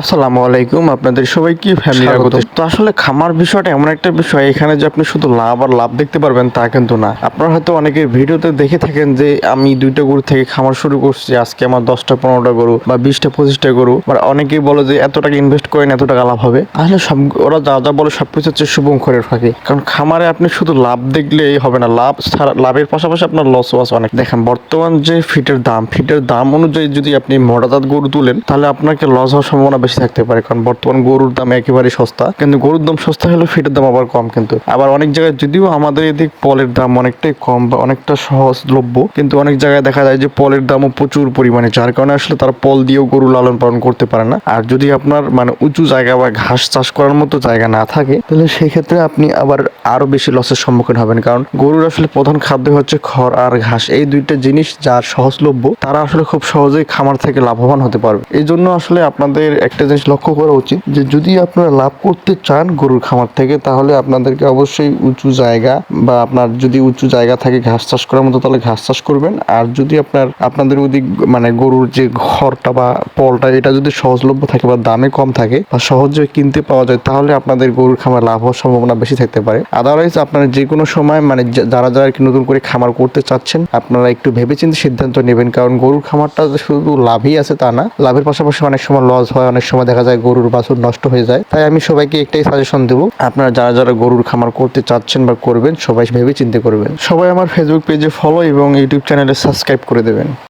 আসসালামু আলাইকুম আপনাদের সবাইকে ফ্যামিলি তো আসলে খামার বিষয়টা এমন একটা বিষয় এখানে যে আপনি শুধু লাভ আর লাভ দেখতে পারবেন তা কিন্তু না। আপনারা হয়তো অনেকের ভিডিওতে দেখে থাকেন যে আমি দুইটা গরু থেকে খামার শুরু করছি আজকে আমার দশটা পনেরোটা গরু বা বিশটা পঁচিশটা গরু। বা অনেকেই বলে যে এত টাকা ইনভেস্ট করেন এত টাকা লাভ হবে। আসলে সব ওরা যা যা বলে সবকিছু হচ্ছে শুভঙ্করের ফাঁকে। কারণ খামারে আপনি শুধু লাভ দেখলেই হবে না লাভ ছাড়া লাভের পাশাপাশি আপনার লসও আছে অনেক। দেখেন বর্তমান যে ফিটের দাম ফিটের দাম অনুযায়ী যদি আপনি মোটাজাত গরু তুলেন তাহলে আপনাকে লস হওয়ার সম্ভাবনা বেশি থাকতে পারে, কারণ বর্তমান গরুর দাম একেবারে সস্তা। কিন্তু গরুর দাম সস্তা হলে ফিটের দাম আবার কম কিন্তু। আবার অনেক জায়গায় যদিও আমাদের এদিক পলের দাম অনেকটাই কম বা অনেকটা সহজলভ্য কিন্তু অনেক জায়গায় দেখা যায় যে পলের দামও প্রচুর পরিমাণে, যার কারণে আসলে তারা পল দিয়েও গরু লালন পালন করতে পারে না। আর যদি আপনার মানে উঁচু জায়গা বা ঘাস চাষ করার মতো জায়গা না থাকে, তাহলে সেই ক্ষেত্রে আপনি আবার আরও বেশি লসের সম্মুখীন হবেন। কারণ গরুর আসলে প্রধান খাদ্য হচ্ছে খড় আর ঘাস। এই দুইটা জিনিস যার সহজলভ্য, তারা আসলে খুব সহজেই খামার থেকে লাভবান হতে পারবে। এই জন্য আসলে আপনাদের একটা জিনিস লক্ষ্য করা উচিত যে যদি আপনারা লাভ করতে চান গরুর খামার থেকে, তাহলে আপনাদেরকে অবশ্যই উঁচু জায়গা বা আপনার যদি উঁচু জায়গা থাকে ঘাস চাষ করার মতো, তাহলে ঘাস চাষ করবেন। আর যদি আপনার, আপনাদের ওদিক মানে গরুর যে ঘরটা বা পলটা, এটা যদি সহজলভ্য থাকে বা দামে কম থাকে বা সহজে কিনতে পাওয়া যায়, তাহলে আপনাদের গরুর খামার লাভ হওয়ার সম্ভাবনা বেশি থাকতে পারে। আদারওয়াইজ আপনারা যে কোনো সময় মানে যারা যারা কি নতুন করে খামার করতে চাচ্ছেন, আপনারা একটু ভেবেচিন্তে সিদ্ধান্ত নেবেন। কারণ গরুর খামারটা শুধু লাভই আছে তা না, লাভের পাশাপাশি অনেক সময় লস হয় অনেক সময় দেখা যায় গরুর বাছুর নষ্ট হয়ে যায়। তাই আমি সবাইকে একটাই সাজেশন দেবো, আপনারা যারা যারা গরুর খামার করতে চাচ্ছেন বা করবেন, সবাই ভেবে চিন্তা করবেন। সবাই আমার ফেসবুক পেজে ফলো এবং ইউটিউব চ্যানেলে সাবস্ক্রাইব করে দেবেন।